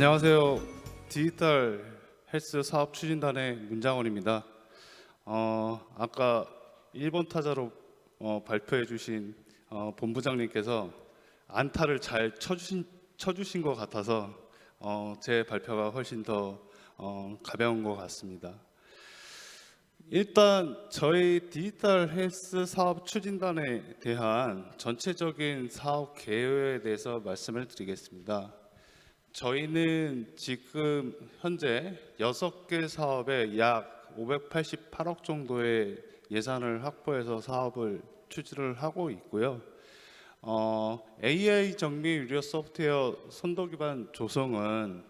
안녕하세요. 디지털 헬스 사업 추진단의 문장원입니다. 어, 아까 1번 타자로 어, 발표해 주신 어, 본부장님께서 안타를 잘 쳐주신, 쳐주신 것 같아서 어, 제 발표가 훨씬 더 어, 가벼운 것 같습니다. 일단 저희 디지털 헬스 사업 추진단에 대한 전체적인 사업 계획에 대해서 말씀을 드리겠습니다. 저희는 지금 현재 6개 사업에 약 588억 정도의 예산을 확보해서 사업을 추진을 하고 있고요. 어, AI 정밀 유료 소프트웨어 선도 기반 조성은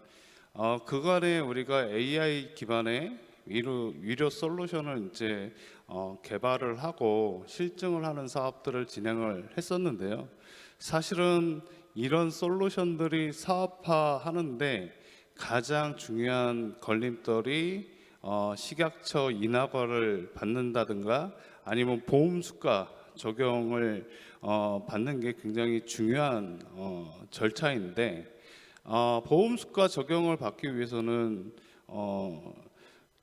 어, 그간에 우리가 AI 기반의 위로, 위료 솔루션을 이제 어, 개발을 하고 실증을 하는 사업들을 진행을 했었는데요. 사실은 이런 솔루션들이 사업화하는데 가장 중요한 걸림돌이 어, 식약처 인하과를 받는다든가 아니면 보험 수가 적용을 어, 받는 게 굉장히 중요한 어, 절차인데 어, 보험 수가 적용을 받기 위해서는 어,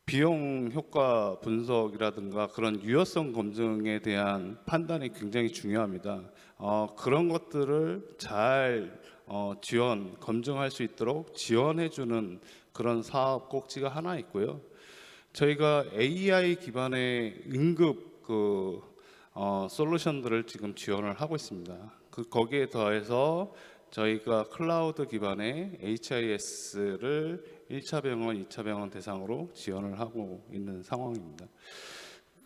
비용 효과 분석이라든가 그런 유효성 검증에 대한 판단이 굉장히 중요합니다. 어, 그런 것들을 잘 어, 지원, 검증할 수 있도록 지원해주는 그런 사업 꼭지가 하나 있고요. 저희가 AI 기반의 응급 그 어, 솔루션들을 지금 지원을 하고 있습니다. 그 거기에 더해서 저희가 클라우드 기반의 HIS를 1차 병원, 2차 병원 대상으로 지원을 하고 있는 상황입니다.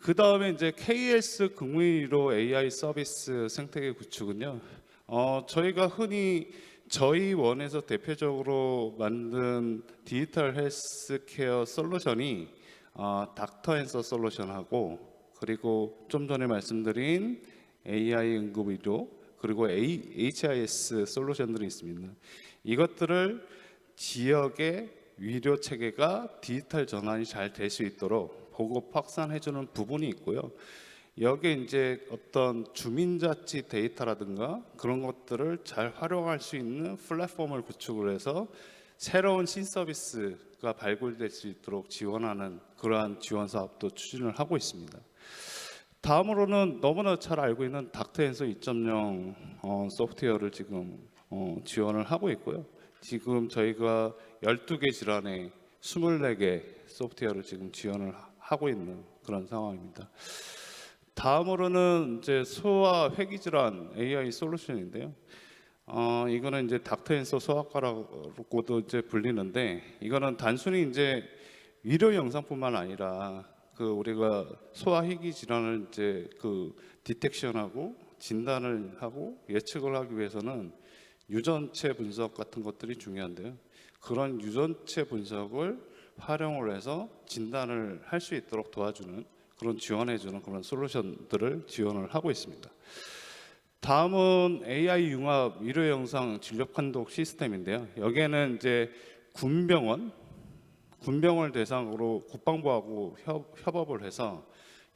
그 다음에 이제 KS 금융위로 AI 서비스 생태계 구축은요. 어, 저희가 흔히 저희 원에서 대표적으로 만든 디지털 헬스케어 솔루션이 어, 닥터 앤서 솔루션하고 그리고 좀 전에 말씀드린 AI 응급의료 그리고 A, HIS 솔루션들이 있습니다. 이것들을 지역의 위료 체계가 디지털 전환이 잘 될 수 있도록 보급 확산해주는 부분이 있고요. 여기에 이제 어떤 주민자치 데이터라든가 그런 것들을 잘 활용할 수 있는 플랫폼을 구축을 해서 새로운 신서비스가 발굴될 수 있도록 지원하는 그러한 지원 사업도 추진을 하고 있습니다. 다음으로는 너무나 잘 알고 있는 닥터앤서 2.0 어, 소프트웨어를 지금 어, 지원을 하고 있고요. 지금 저희가 12개 질환에 24개 소프트웨어를 지금 지원을 하- 하고 있는 그런 상황입니다. 다음으로는 이제 소아 회기 질환 AI 솔루션인데요. 어, 이거는 이제 닥터앤서 소아과라고도 이제 불리는데 이거는 단순히 이제 위료 영상뿐만 아니라 그 우리가 소아 희귀 질환을 이제 그 디텍션하고 진단을 하고 예측을 하기 위해서는 유전체 분석 같은 것들이 중요한데요. 그런 유전체 분석을 활용을 해서 진단을 할 수 있도록 도와주는 그런 지원해주는 그런 솔루션들을 지원을 하고 있습니다. 다음은 AI 융합 의료 영상 진료 판독 시스템인데요. 여기에는 이제 군병원, 군병을 대상으로 국방부하고 협, 협업을 해서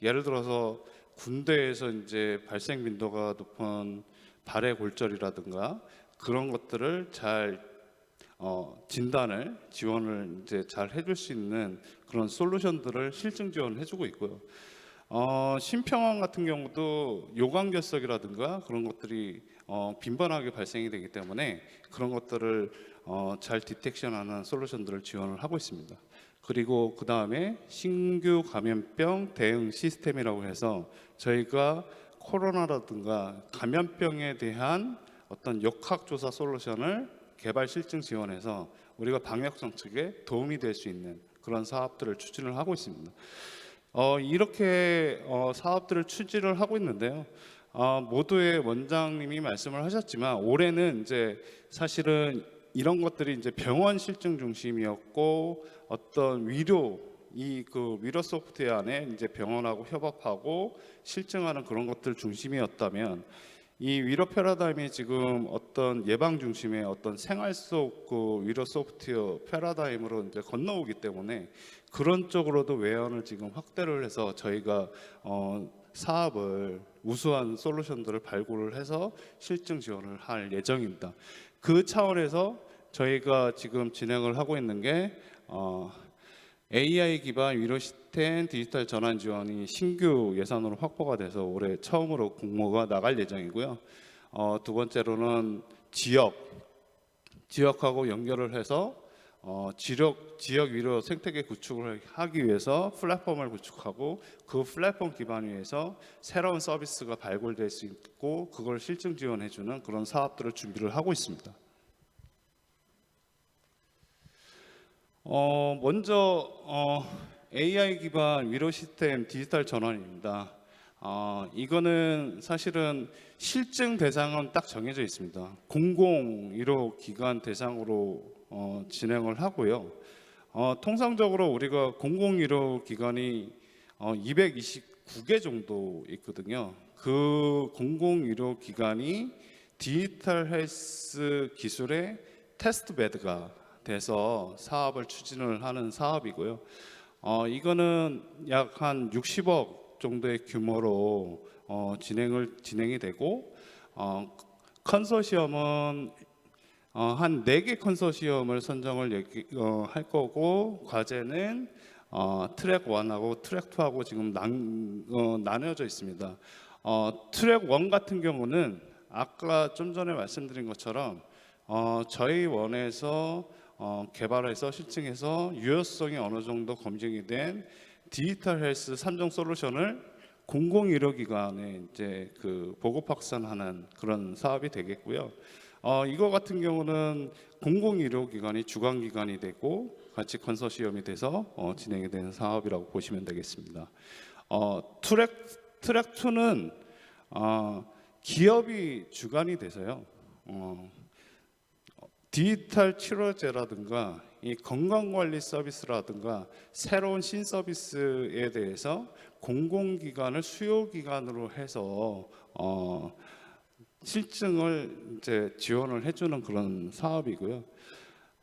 예를 들어서 군대에서 이제 발생 빈도가 높은 발의 골절이라든가 그런 것들을 잘 어, 진단을 지원을 이제 잘 해줄 수 있는 그런 솔루션들을 실증 지원해주고 있고요. 어, 심평원 같은 경우도 요광결석이라든가 그런 것들이 어, 빈번하게 발생이 되기 때문에 그런 것들을 어, 잘 디텍션하는 솔루션들을 지원을 하고 있습니다. 그리고 그 다음에 신규 감염병 대응 시스템이라고 해서 저희가 코로나라든가 감염병에 대한 어떤 역학조사 솔루션을 개발 실증 지원해서 우리가 방역 정책에 도움이 될 수 있는 그런 사업들을 추진을 하고 있습니다. 어, 이렇게 어, 사업들을 추진을 하고 있는데요. 어, 모두의 원장님이 말씀을 하셨지만 올해는 이제 사실은 이런 것들이 이제 병원 실증 중심이었고 어떤 위료 이 그 위로 소프트웨어 안에 이제 병원하고 협업하고 실증하는 그런 것들 중심이었다면 이 위로 패러다임이 지금 어떤 예방 중심의 어떤 생활 속 그 위로 소프트웨어 패러다임으로 이제 건너오기 때문에 그런 쪽으로도 외연을 지금 확대를 해서 저희가 어, 사업을 우수한 솔루션들을 발굴을 해서 실증 지원을 할 예정입니다. 그 차원에서 저희가 지금 진행을 하고 있는 게 어, AI 기반 위로 시스템 디지털 전환 지원이 신규 예산으로 확보가 돼서 올해 처음으로 공모가 나갈 예정이고요. 어, 두 번째로는 지역 지역하고 연결을 해서 어, 지역 지역 위로 생태계 구축을 하기 위해서 플랫폼을 구축하고 그 플랫폼 기반 위에서 새로운 서비스가 발굴될 수 있고 그걸 실증 지원해주는 그런 사업들을 준비를 하고 있습니다. 어, 먼저 어, AI 기반 위로 시스템 디지털 전환입니다. 어, 이거는 사실은 실증 대상은 딱 정해져 있습니다. 공공 위로 기관 대상으로 어, 진행을 하고요. 어, 통상적으로 우리가 공공 위로 기관이 어, 229개 정도 있거든요. 그 공공 위로 기관이 디지털 헬스 기술의 테스트 베드가 돼서 사업을 추진을 하는 사업이고요. 어, 이거는 약 한 60억 정도의 규모로 어, 진행을 진행이 되고 어, 컨소시엄은 어, 한 4개 컨소시엄을 선정을 얘기, 어, 할 거고 과제는 어, 트랙 1하고 트랙 2하고 지금 난, 어, 나뉘어져 있습니다. 어, 트랙 1 같은 경우는 아까 좀 전에 말씀드린 것처럼 어, 저희 원에서 어, 개발해서 실증해서 유효성이 어느 정도 검증이 된 디지털 헬스 3종 솔루션을 공공 의료 기관에 이제 그 보급 확산하는 그런 사업이 되겠고요. 어, 이거 같은 경우는 공공 의료 기관이 주관 기관이 되고 같이 컨소시엄이 돼서 어, 진행이 되는 사업이라고 보시면 되겠습니다. 어, 트랙 트랙 2는 어, 기업이 주관이 돼서요. 어, 디지털 치료제라든가 이 건강관리 서비스라든가 새로운 신서비스에 대해서 공공기관을 수요기관으로 해서 어, 실증을 이제 지원을 해주는 그런 사업이고요.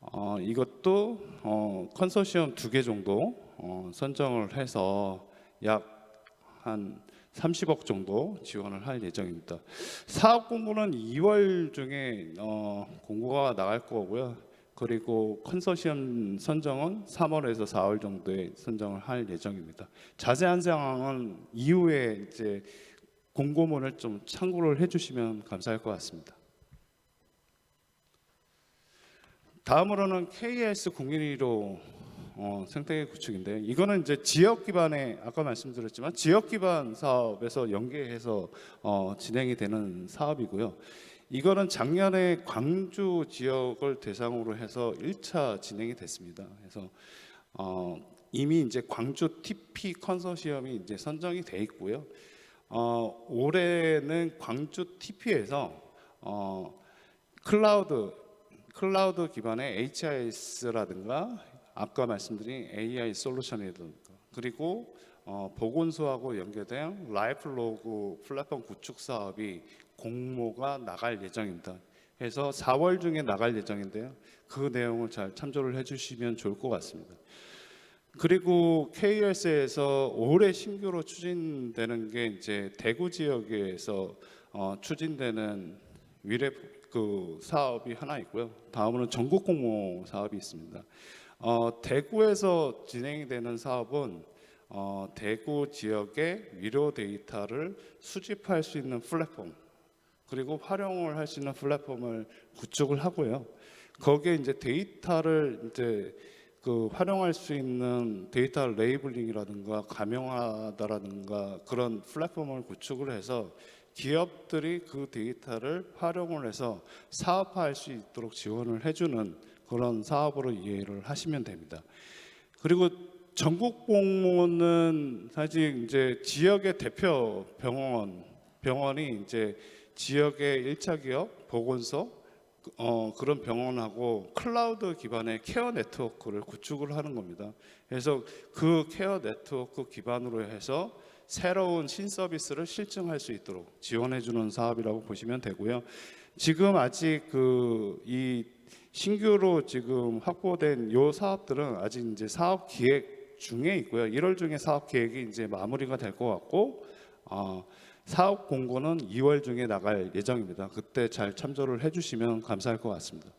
어, 이것도 어, 컨소시엄 두 개 정도 어, 선정을 해서 약 한 30억 정도 지원을 할 예정입니다. 사업 공고는 2월 중에 어, 공고가 나갈 거고요. 그리고 컨소시엄 선정은 3월에서 4월 정도에 선정을 할 예정입니다. 자세한 상황은 이후에 이제 공고문을 좀 참고를 해주시면 감사할 것 같습니다. 다음으로는 KS 국민의료 어, 생태계 구축인데 이거는 이제 지역 기반의 아까 말씀드렸지만 지역 기반 사업에서 연계해서 어, 진행이 되는 사업이고요. 이거는 작년에 광주 지역을 대상으로 해서 1차 진행이 됐습니다. 그래서 어, 이미 이제 광주 TP 컨소시엄이 이제 선정이 돼 있고요. 어, 올해는 광주 TP에서 어, 클라우드 클라우드 기반의 HIS라든가 아까 말씀드린 AI 솔루션이라든가 그리고 어, 보건소하고 연계된 라이프 로그 플랫폼 구축 사업이 공모가 나갈 예정입니다. 그래서 4월 중에 나갈 예정인데요. 그 내용을 잘 참조를 해주시면 좋을 것 같습니다. 그리고 KUS에서 올해 신규로 추진되는 게 이제 대구 지역에서 어, 추진되는 위례 그 사업이 하나 있고요. 다음으로는 전국 공모 사업이 있습니다. 어, 대구에서 진행이 되는 사업은 어, 대구 지역의 위로 데이터를 수집할 수 있는 플랫폼 그리고 활용을 할 수 있는 플랫폼을 구축을 하고요. 거기에 이제 데이터를 이제 그 활용할 수 있는 데이터 레이블링이라든가 가명하다라든가 그런 플랫폼을 구축을 해서 기업들이 그 데이터를 활용을 해서 사업화할 수 있도록 지원을 해주는 그런 사업으로 이해를 하시면 됩니다. 그리고 전국 공모는 사실 이제 지역의 대표 병원 병원이 이제 지역의 일차 기업 보건소 어, 그런 병원하고 클라우드 기반의 케어 네트워크를 구축을 하는 겁니다. 그래서 그 케어 네트워크 기반으로 해서 새로운 신서비스를 실증할 수 있도록 지원해 주는 사업이라고 보시면 되고요. 지금 아직 그이 신규로 지금 확보된 요 사업들은 아직 이제 사업 기획 중에 있고요. 1월 중에 사업 계획이 이제 마무리가 될 것 같고 어, 사업 공고는 2월 중에 나갈 예정입니다. 그때 잘 참조를 해주시면 감사할 것 같습니다.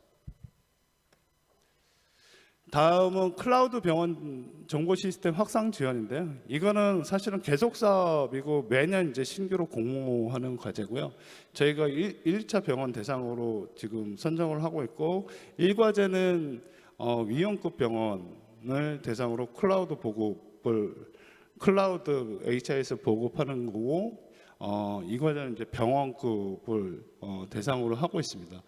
다음은 클라우드 병원 정보 시스템 확산 지원인데요. 이거는 사실은 계속 사업이고 매년 이제 신규로 공모하는 과제고요. 저희가 1, 차 병원 대상으로 지금 선정을 하고 있고 1과제는 어, 위험급 병원을 대상으로 클라우드 보급을 클라우드 HIS 보급하는 거고 어, 이 과제는 이제 병원급을 어, 대상으로 하고 있습니다.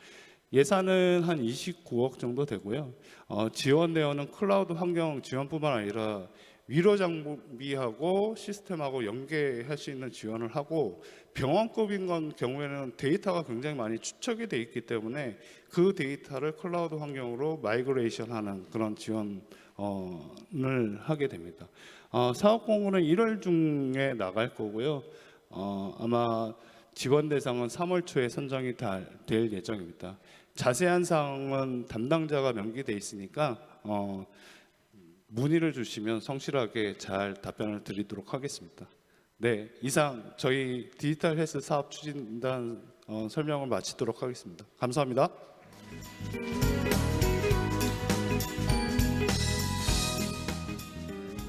예산은 한 29억 정도 되고요. 어, 지원 내역은 클라우드 환경 지원뿐만 아니라 위로 장비하고 시스템하고 연계할 수 있는 지원을 하고 병원급인 건 경우에는 데이터가 굉장히 많이 축적이 돼 있기 때문에 그 데이터를 클라우드 환경으로 마이그레이션하는 그런 지원을 하게 됩니다. 어, 사업 공고는 1월 중에 나갈 거고요. 어, 아마 지원 대상은 3월 초에 선정이 다- 될 예정입니다. 자세한 사항은 담당자가 명기돼 있으니까 어, 문의를 주시면 성실하게 잘 답변을 드리도록 하겠습니다. 네, 이상 저희 디지털 헬스 사업 추진단 어, 설명을 마치도록 하겠습니다. 감사합니다.